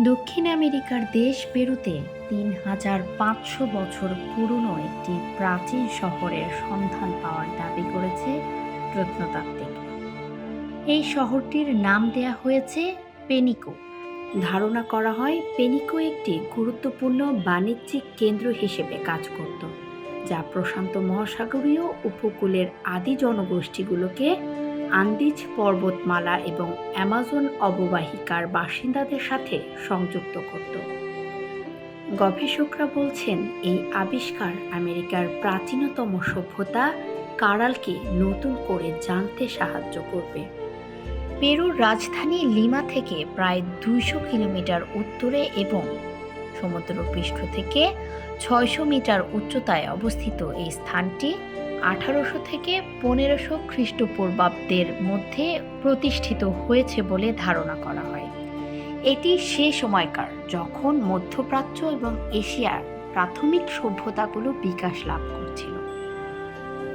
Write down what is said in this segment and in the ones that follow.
দক্ষিণ আমেরিকার দেশ পেরুতে তিন হাজার পাঁচশো বছর পুরনো একটি প্রাচীন শহরের সন্ধান পাওয়ার দাবি করেছে প্রত্নতাত্ত্বিক। এই শহরটির নাম দেয়া হয়েছে পেনিকো। ধারণা করা হয় পেনিকো একটি গুরুত্বপূর্ণ বাণিজ্যিক কেন্দ্র হিসেবে কাজ করত, যা প্রশান্ত মহাসাগরীয় উপকূলের আদি জনগোষ্ঠীগুলোকে আন্দিজ পর্বতমালা এবং অ্যামাজন অববাহিকার বাসিন্দাদের সাথে সংযুক্ত করত। গবেষকরা বলছেন, এই আবিষ্কার আমেরিকার প্রাচীনতম সভ্যতা কারালকে নতুন করে জানতে সাহায্য করবে। পেরুর রাজধানী লিমা থেকে প্রায় দুইশো কিলোমিটার উত্তরে এবং সমুদ্রপৃষ্ঠ থেকে ছয়শো মিটার উচ্চতায় অবস্থিত এই স্থানটি আঠারোশো থেকে পনেরোশো খ্রিস্টপূর্বাব্দের মধ্যে প্রতিষ্ঠিত হয়েছে বলে ধারণা করা হয়। এটি সে সময়কার যখন মধ্যপ্রাচ্য এবং এশিয়ার প্রাথমিক সভ্যতাগুলো বিকাশ লাভ করছিল।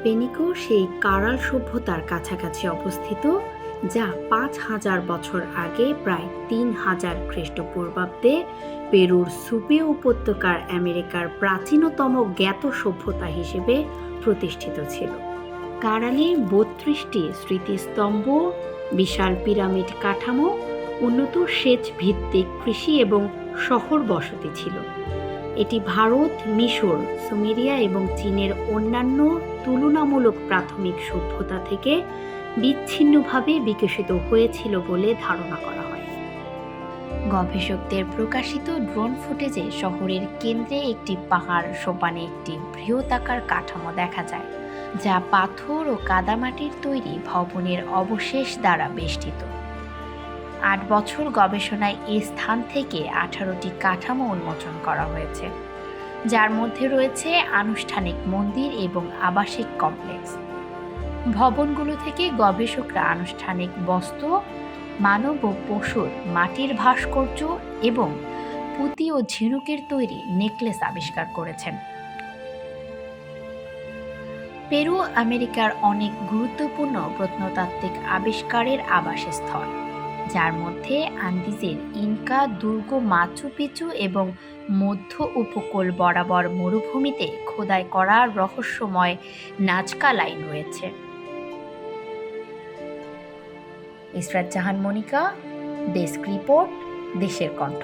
পেনিকো সেই কারাল সভ্যতার কাছাকাছি অবস্থিত যা পাঁচ হাজার বছর আগে প্রায় তিন হাজার খ্রিস্টপূর্বাব্দে পেরুর সুপে উপত্যকার আমেরিকার প্রাচীনতম জ্ঞাত সভ্যতা হিসেবে প্রতিষ্ঠিত ছিল। কারালে বত্রিশটি স্মৃতিস্তম্ভ, বিশাল পিরামিড কাঠামো, উন্নত সেচ ভিত্তিক কৃষি এবং শহর বসতি ছিল। এটি ভারত, মিশর, সুমেরিয়া এবং চীনের অন্যান্য তুলনামূলক প্রাথমিক সভ্যতা থেকে বিচ্ছিন্নভাবে বিকশিত হয়েছিল বলে ধারণা করা হয়। গবেষকদের প্রকাশিত ড্রোন ফুটেজে শহরের কেন্দ্রে একটি পাহাড়, সোপানে একটি বৃহতাকার কাঠামো দেখা যায়, যা পাথর ও কাদামাটির তৈরি ভবনের অবশেষ দ্বারা বেষ্টিত। আট বছর গবেষণায় এ স্থান থেকে আঠারোটি কাঠামো উন্মোচন করা হয়েছে, যার মধ্যে রয়েছে আনুষ্ঠানিক মন্দির এবং আবাসিক কমপ্লেক্স। ভবনগুলো থেকে গবেষকরা আনুষ্ঠানিক বস্তু, মানব ও পশুর মাটির ভাস্কর্য এবং পুঁতি ও ঝিনুকের তৈরি নেকলেস আবিষ্কার করেছেন। পেরু আমেরিকার অনেক গুরুত্বপূর্ণ প্রত্নতাত্ত্বিক আবিষ্কারের আবাসস্থল, যার মধ্যে আন্দিজের ইনকা, দুর্গ, মাচু পিচু এবং মধ্য উপকূল বরাবর মরুভূমিতে খোদাই করা রহস্যময় নাজকা লাইন রয়েছে। ইসরাত জাহান মনিকা ডেস্ক রিপোর্ট দেশের কণ্ঠ।